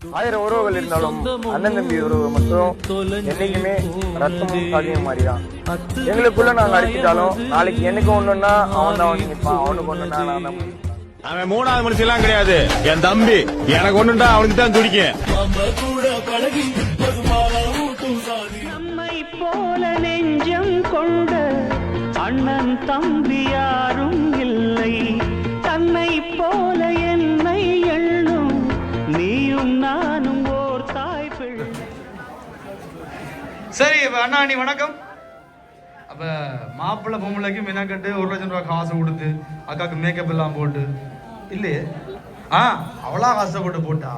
ஆயிரம் உறவுகள் இருந்தாலும் அண்ணன் தம்பி உறவு மட்டும் என்னைக்குமே ரத்தமும் சதியும் மாதிரிதான் எங்களுக்குள்ள நாங்க அடிச்சிட்டாலும் நாளைக்கு எனக்கு ஒண்ணுன்னா அவன் தான் நிற்பான் அவனுக்கு ஒண்ணுன்னா நான். அவன் மூணாவது மனுஷன் எல்லாம் கிடையாது. என் தம்பி எனக்கு ஒண்ணுண்டா அவனுக்கு தான் துடிக்கும். நம்மை போல நெஞ்சம் கொண்ட அண்ணன் தம்பி யாரும் சரி அண்ணா நீ வணக்கம். அப்ப மாப்பிள்ளை பொம்பளைக்கு மினக்கட்டு ஒரு லட்சம் ரூபாய் காசு கொடுத்து அக்காக்கு மேக்கப் எல்லாம் போட்டு. இல்லையே? ஆ அவ்வளோ கஷ்டப்பட்டு போட்டா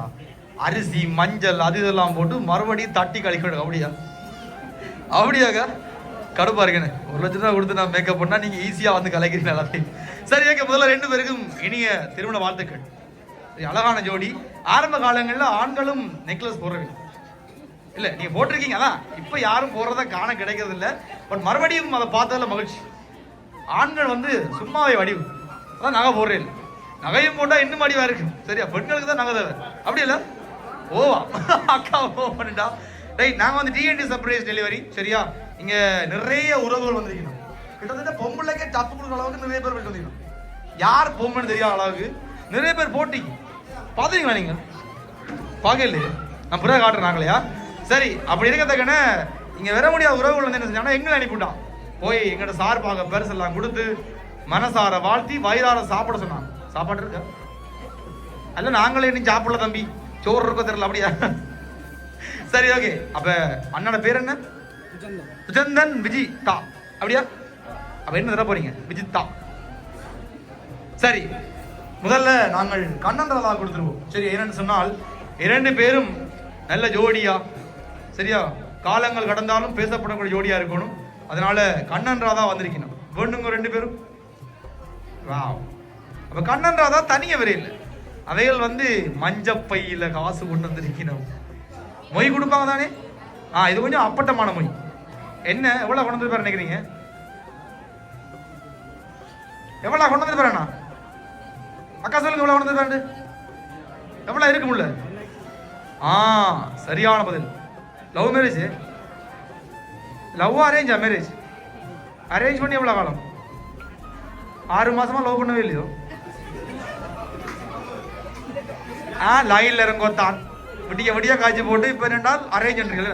அரிசி மஞ்சள் அது இதெல்லாம் போட்டு மறுபடியும் தட்டி கழிக்கணும் அப்படியா? அப்படியாக்கா? கடுப்பா இருக்கேனே. ஒரு லட்சம் ரூபாய் கொடுத்து நான் மேக்கப் பண்ணா நீங்க ஈஸியா வந்து கலைக்கிறீங்க எல்லாத்தையும். சரி ஓகே முதல்ல ரெண்டு பேருக்கும் இனிய திருமண வாழ்த்துக்கள். அழகான ஜோடி. ஆரம்ப காலங்களில் ஆண்களும் நெக்லஸ் போடுறவங்க இல்ல நீங்க போட்டிருக்கீங்க அதான். இப்ப யாரும் போடுறத காண கிடைக்கிறது இல்ல பட் மறுபடியும் அதை பார்த்ததுல மகிழ்ச்சி. ஆண்கள் வந்து சும்மாவே வடிவு. அதான் நகை போடுறேன். நகையும் போட்டா இன்னும் வடிவா இருக்கு. சரியா? பெண்களுக்கு தான் நகை தேவை அப்படி இல்ல? ஓவா அக்கா ஓ பண்ணிட்டா. ரைட் நாங்க வந்து டிஎன்டி சர்ப்ரைஸ் டெலிவரி சரியா? இங்க நிறைய உறவுகள் வந்திருக்கணும். கிட்டத்தட்ட பொம்பளைக்கே டப்பு கொடுக்குற அளவுக்கு நிறைய பேர் வந்திருக்கணும். யார் பொம்பளைன்னு தெரியாத அளவுக்கு நிறைய பேர் போட்டிங்க பாத்தீங்களா நீங்க? பார்க்கல நான் பிறகு காட்டுறேன் நாங்களையா? சரி அப்படி இருக்கிறதுக்கான இங்கே வர முடியாத உறவுகள் வந்து என்ன செஞ்சாங்கன்னா எங்களை அனுப்பிவிட்டான். போய் எங்கள்ட்ட சார் பார்க்க பெருசெல்லாம் கொடுத்து மனசார வாழ்த்தி வயிறார சாப்பிட சொன்னாங்க சாப்பாடு இருக்கா? அல்ல நாங்களே இன்னும் சாப்பிடல தம்பி. சோறு இருக்கோ தெரியல அப்படியா? சரி ஓகே அப்ப அண்ணனோட பேர் என்ன? சுஜந்தன். விஜி தா அப்படியா? அப்ப என்ன தர போறீங்க? விஜித். தா சரி முதல்ல நாங்கள் கண்ணன் ரதா கொடுத்துருவோம். சரி என்னன்னு சொன்னால் இரண்டு பேரும் நல்ல ஜோடியா சரியா? காலங்கள் கடந்தாலும் பேசப்படக்கூடிய ஜோடியா இருக்கணும். அதனால கண்ணன் ராதா வந்திருக்கணும். வேணுங்க ரெண்டு பேரும்? வாவ். அப்ப கண்ணன் ராதா தனிய வரையில் அவைகள் வந்து மஞ்சப்பையில காசு கொண்டு வந்திருக்கணும். மொய் கொடுப்பாங்க தானே? ஆ இது கொஞ்சம் அப்பட்டமான மொய். என்ன எவ்வளவு கொண்டு வந்து நினைக்கிறீங்க? எவ்வளவு கொண்டு வந்து பாருண்ணா அக்கா சொல்லுங்க எவ்வளவு கொண்டு வந்து எவ்வளவு இருக்கு முள்ள ஆ சரியான பதில். லவ் மேரேஜ் லவ் அரேஞ்சா மேரேஜ் அரேஞ்ச் பண்ணி எவ்வளோ காலம்? ஆறு மாசமா லவ் பண்ணவே இல்லையோ? ஆ லைன்ல இறங்கோத்தான் விடிய விடிய காய்ச்சி போட்டு இப்ப ரெண்டால் அரேஞ்ச் பண்றீங்களா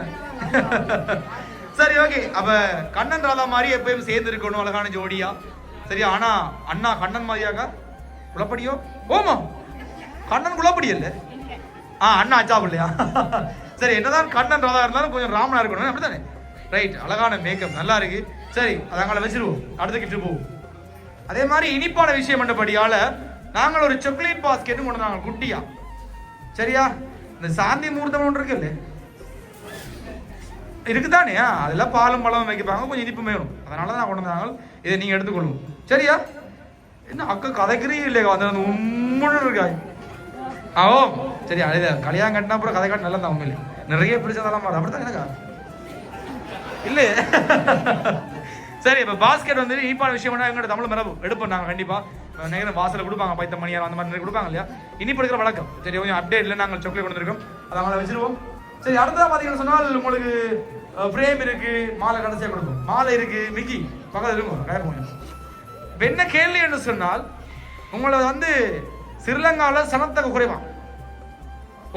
சரி ஓகே அப்ப கண்ணன் ராதா மாதிரி எப்பயும் சேர்ந்து இருக்கணும் அழகான ஜோடியா? சரியா ஆனா அண்ணா கண்ணன் மாதிரியாக்கா? குளப்படியோ ஓமா கண்ணன் குளப்படி இல்ல ஆ அண்ணா அச்சா இல்லையா? சரி என்னதான் கண்ணன் ராதா இருந்தாலும் கொஞ்சம் ராமனா இருக்கணும். அப்படித்தானே? ரைட் அழகான மேக்கப் நல்லா இருக்கு. சரி அதை அங்கே வச்சிருவோம். அடுத்த கிட்டு போவோம். அதே மாதிரி இனிப்பான விஷயம் என்றபடியால நாங்கள் ஒரு சாக்லேட் பாஸ்கெட்டும் கொண்டு வந்தாங்க குட்டியா? சரியா? இந்த சாந்தி மூர்த்தம் ஒன்று இருக்குல்ல? இருக்குதானே? அதெல்லாம் பாலும் பழமும் வைக்கப்பாங்க கொஞ்சம் இனிப்பு வேணும். அதனால தான் கொண்டு வந்தாங்க. இதை நீங்கள் எடுத்துக்கொள்ளும். சரியா? என்ன அக்கா கதைக்கிறீ இல்லையா? வந்து உம்முன்னு இருக்காய் ஆ ஓ. சரி அழுத. கல்யாணம் கட்டினா அப்புறம் கதை காட்டு நல்லா தான் உண்மையிலே. நிறைய பிடிச்சதெல்லாம் மாறும் அப்படித்தான் எனக்கா? இல்லையே சரி இப்போ பாஸ்கெட் வந்து இனிப்பான விஷயம் எங்களோட தமிழ் மரபு. எடுப்போம் நாங்கள் கண்டிப்பாக நேரம் வாசலில் கொடுப்பாங்க பைத்த மணியார் அந்த மாதிரி கொடுப்பாங்க இல்லையா? இனிப்பு எடுக்கிற வழக்கம். சரி கொஞ்சம் அப்டேட் இல்லை நாங்கள் சாக்லேட் கொடுத்துருக்கோம் அதை அவங்கள வச்சிருவோம். சரி அடுத்ததாக பார்த்தீங்கன்னு சொன்னால் உங்களுக்கு ஃப்ரேம் இருக்கு மாலை கடைசியாக கொடுக்கும் மாலை இருக்கு மிக்கி. பக்கத்தில் இருக்கும் கேட்போம் இப்ப என்ன கேள்வி என்று சொன்னால் உங்களை வந்து ஸ்ரீலங்கால சனத்தக குறைவான்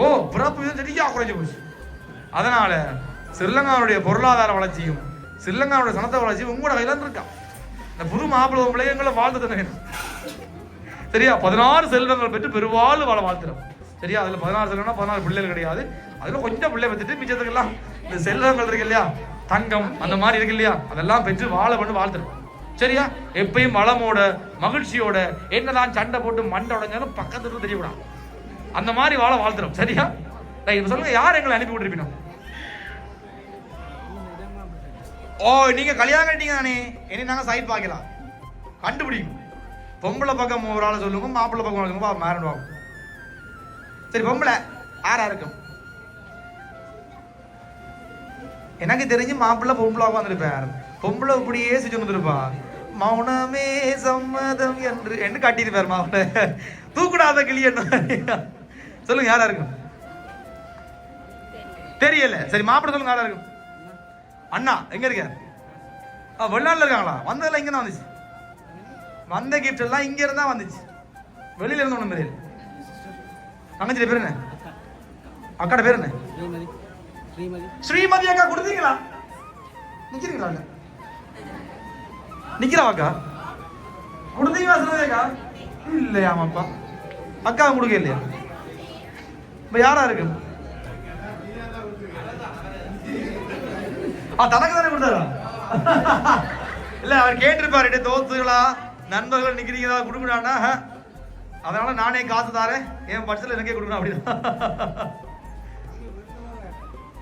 ஓ பிறப்பு சரியா குறைஞ்சு போச்சு. அதனால ஸ்ரீலங்காவுடைய பொருளாதார வளர்ச்சியும் ஸ்ரீலங்காவுடைய சனத்த வளர்ச்சியும் உங்களோட கையில தான் இந்த புது மாப்பிள்ளை பிள்ளைங்களை வாழ்த்து தானே சரியா? பதினாறு செல்வங்கள் பெற்று பெருவாலும் வாழ வாழ்த்துறோம் சரியா? அதுல பதினாறு செல்வம்னா பதினாறு பிள்ளைகள் கிடையாது. அதுல கொஞ்சம் பிள்ளை பெற்றுட்டு மிச்சத்துக்கெல்லாம் இந்த செல்வங்கள் இருக்கு இல்லையா? தங்கம் அந்த மாதிரி இருக்கு இல்லையா? அதெல்லாம் பெற்று வாழ பண்ணி வாழ்த்துறோம் சரியா? எப்பயும் வளமோட மகிழ்ச்சியோட என்னதான் சண்டை போட்டு மண்டை உடஞ்சாலும் பக்கத்துல தெரியக்கூடாது. அந்த மாதிரி வாழ வாழ்த்துறோம் சரியா? இப்ப சொல்லுங்க யார் எங்களை அனுப்பி விட்டுருப்பீங்க ஓ நீங்க கல்யாணம் கட்டிங்க தானே? இனி நாங்க சைட் பார்க்கலாம் கண்டுபிடிக்கும் பொம்பளை பக்கம் ஒரு ஆள் சொல்லுங்க மாப்பிள்ளை பக்கம் சொல்லுங்க பா வாங்க சரி பொம்பளை ஆறா இருக்கும் எனக்கு தெரிஞ்சு மாப்பிள்ளை பொம்பளை உட்காந்துருப்பேன் பொம்பளை இப்படியே சுற்றி வந்துருப்பான் மௌனமே சம்மதம் என்று என்று காட்டியிருப்பார் மாப்பிள்ளை. தூக்குடாத கிளி என்ன சொல்லுங்க யாரா இருக்கும் தெரியல. சரி மாப்பிள்ளை சொல்லுங்க யாரா இருக்கும் அண்ணா எங்க இருக்க? ஆ வெளிநாட்டுல இருக்காங்களா? வந்ததெல்லாம் இங்க தான் வந்துச்சு. வந்த கிஃப்ட் எல்லாம் இங்க இருந்தா வந்துச்சு. வெளியில இருந்து ஒண்ணும் தெரியல. தங்கச்சி பேர் என்ன? அக்காட பேர் என்ன? ஸ்ரீமதி. அக்கா கொடுத்தீங்களா? நிக்கிறீங்களா நிக்கிறா அக்கா? கொடுத்தீங்களா ஸ்ரீமதி அக்கா? இல்லையாமாப்பா. அக்கா கொடுக்க இல்லையா இப்ப யாரா இருக்கு? ஆ தனக்கு தானே கொடுத்தாரா? இல்ல அவர் கேட்டிருப்பாரு "டேய், தோத்துகளா நண்பர்கள் நிக்கிறீங்களா கொடுக்கணானா அதனால நானே காசு தாரேன். என் பட்சத்தில் எனக்கே கொடுக்கணும் அப்படின்னு.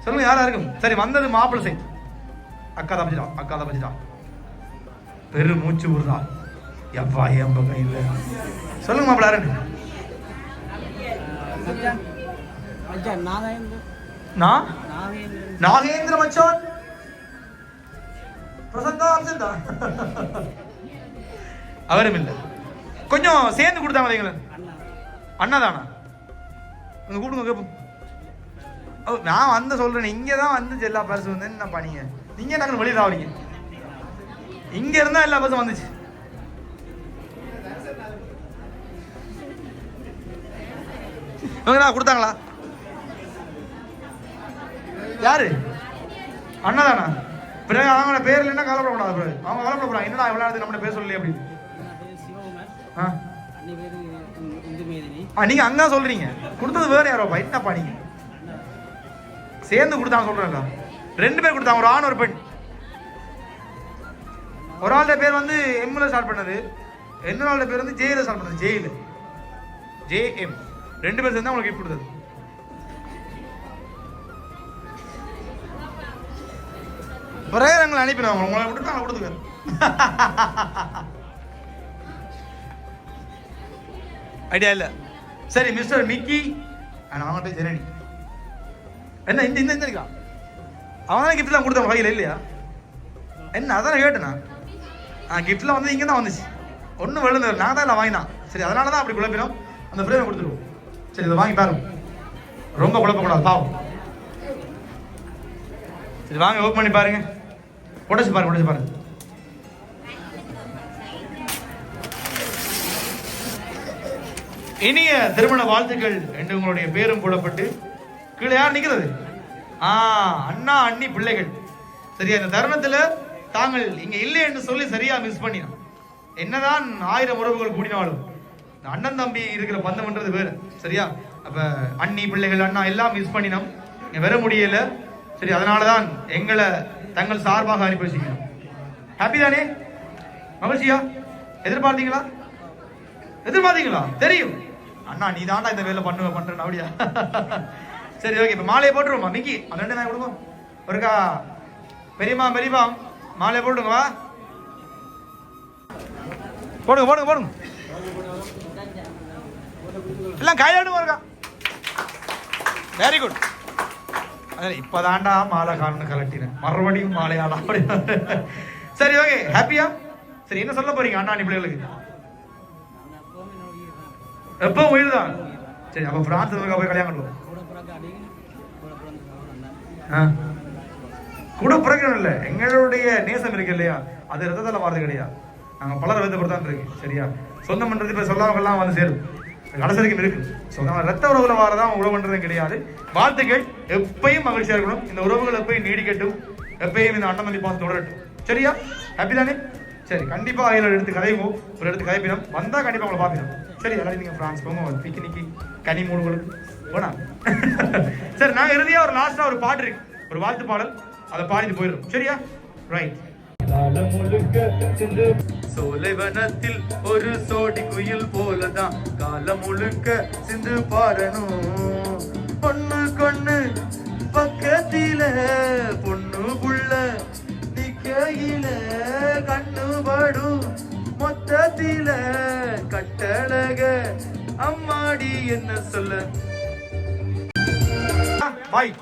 சொல்லுங்க யாரா இருக்கும்? சரி வந்தது மாப்பிள்ளை சைட். அக்கா தப்பிச்சிட்டா அக்கா தப்பிச்சிட்டா பெரு மூச்சு விடுறா எப்பா என் பக்கம் இல்ல சொல்லுங்க மாப்பிள்ள மச்சான் நாகேந்திர மச்சான்? அவரும் இல்ல. கொஞ்சம் சேர்ந்து கொடுத்தாங்க வைங்களேன் அண்ணா அண்ணா தானா கூப்பிடுங்க கேப்போம். ஓ, நான் வந்து சொல்றேன் இங்க தான் வந்து எல்லா பரிசு வந்து என்ன பண்ணீங்க? நீங்க நாங்கள் வெளியே தாவறீங்க இங்க இருந்தா எல்லா பரிசும் வந்துச்சு. இவங்க கொடுத்தாங்களா? யாரு? அண்ணா தானா பிறகு அவங்களோட பேர்ல என்ன கவலைப்படக்கூடாது பிறகு அவங்க கவலைப்படக்கூடாது என்னடா இவ்வளவு நேரத்துக்கு நம்ம பேர் சொல்லலையே அப்படின்னு. ஆ? நீங்க அங்க சொல்றீங்க. கொடுத்தது வேற யாரோ என்னப்பா நீங்க? சேர்ந்து கொடுத்தாங்க சொல்றேன்ல. ரெண்டு பேர் கொடுத்தாங்க ஒரு ஆண் ஒரு பெண். ஒரு ஆளுடைய பேர் வந்து எம்ல ஸ்டார்ட் பண்ணது. இன்னொரு ஆளுடைய பேர் வந்து ஜேல ஸ்டார்ட் பண்ணது. ஜேல ஜே எம் ரெண்டு பேர் சேர்ந்து உங்களுக்கு கிஃப்ட் கொடுத்தது. பிறகு எங்களை அனுப்பினாங்க உங்களை விட்டுட்டு நான் கொடுத்துக்க ஐடியா இல்ல. சரி மிஸ்டர் மிக்கி. நான் அவங்க ஜெரணி என்ன இந்த இந்த இந்த இருக்கா? அவன் தான் கிஃப்ட்லாம் கொடுத்த வகையில் இல்லையா? என்ன அதான் கேட்டேண்ணா ஆ கிஃப்ட்லாம் வந்து இங்கே தான் வந்துச்சு ஒன்றும் விழுந்து நான் தான் இல்லை வாங்கினான். சரி அதனால தான் அப்படி குழப்பினோம். அந்த ஃப்ரேமை கொடுத்துருவோம். சரி இதை வாங்கி பாருங்க. ரொம்ப குழப்பக்கூடாது பாவம். சரி வாங்க ஓப்பன் பண்ணி பாருங்க. உடச்சு பாருங்க உடச்சு பாருங்க இனிய திருமண வாழ்த்துக்கள் என்று உங்களுடைய பேரும் போடப்பட்டு கீழே யார் நிக்கிறது? ஆ அண்ணா அண்ணி பிள்ளைகள். சரியா இந்த தருணத்துல தாங்கள் இங்க இல்லை என்று சொல்லி சரியா மிஸ் பண்ணினோம் என்னதான் ஆயிரம் உறவுகள் கூடினாலும் அண்ணன் தம்பி இருக்கிற பந்தம்ன்றது வேறு. சரியா? அப்ப அண்ணி பிள்ளைகள் அண்ணா எல்லாம் மிஸ் பண்ணினோம். இங்க வர முடியல. சரி அதனாலதான் எங்களை தங்கள் சார்பாக அனுப்பி வச்சுக்கணும் ஹாப்பி தானே? மகிழ்ச்சியா? எதிர்பார்த்தீங்களா? எதிர்பார்த்தீங்களா? தெரியும். அண்ணா நீ தாண்டா இந்த வேலை பண்ணுவ பண்றேன் அப்படியா? சரி ஓகே இப்ப மாலையை போட்டுருவோமா மிக்கி அந்த ரெண்டு தான் கொடுப்போம். ஒருக்கா பெரியம்மா பெரியம்மா மாலையை போட்டுங்க போடுங்க போடுங்க போடுங்க. எல்லாம் கையாடுவோம் ஒருக்கா. வெரி குட் இப்பதான்டா மாலை காலன்னு கலட்டினேன். மறுபடியும் மாலையாளா அப்படி சரி ஓகே ஹாப்பியா சரி என்ன சொல்ல போறீங்க அண்ணா பிள்ளைகளுக்கு? எப்போ உயிர் தான். சரி அப்ப பிரான்ஸ் போய் கல்யாணம் பண்ணுவோம். கூட ஆ. கூட பிறக்கணும் இல்ல. எங்களுடைய நேசம் இருக்கு இல்லையா? அது ரத்தத்தில் வாரது கிடையாது. நாங்க பலர் வந்து தான் இருக்கு சரியா? சொந்தம் பண்றது இப்ப சொல்லாமல் எல்லாம் வந்து சேரும். கடைசிக்கும் இருக்கு. ஸோ நம்ம ரத்த உறவுல வாரதான் உறவு பண்றதும் கிடையாது. வாழ்த்துக்கள். எப்பயும் மகிழ்ச்சியா இருக்கணும். இந்த உறவுகள் எப்பயும் நீடிக்கட்டும். எப்பயும் இந்த அண்ணன் தம்பி பாசம் தொடரட்டும். சரியா? ஹாப்பி தானே? சரி கண்டிப்பா அதில் எடுத்து கதைவோம். ஒரு எடுத்து கதைப்பினோம். வந்தா கண்டிப்பா உங்களை பார்ப்பினோம். சரி எல்லாரும் நீங்க பிரான்ஸ் போங்க பிக்னிக்கு கனி மூடுகளுக்கு. போனா? சரி நான் இறுதியா ஒரு லாஸ்டா ஒரு பாட்டு இருக்கு. ஒரு வாழ்த்து பாடல். அதை பாடிட்டு போயிடும் சரியா? ரைட் சோலைவனத்தில் ஒரு சோடி குயில் போலதான் காலம் முழுக்க சிந்து பாரணும் பொண்ணு கொண்ணு பக்கத்தில பொண்ணு புள்ள நிக்கையில கண்ணு படும் மொத்தத்தில. கட்டழக அம்மாடி என்ன சொல்ல? பாய்.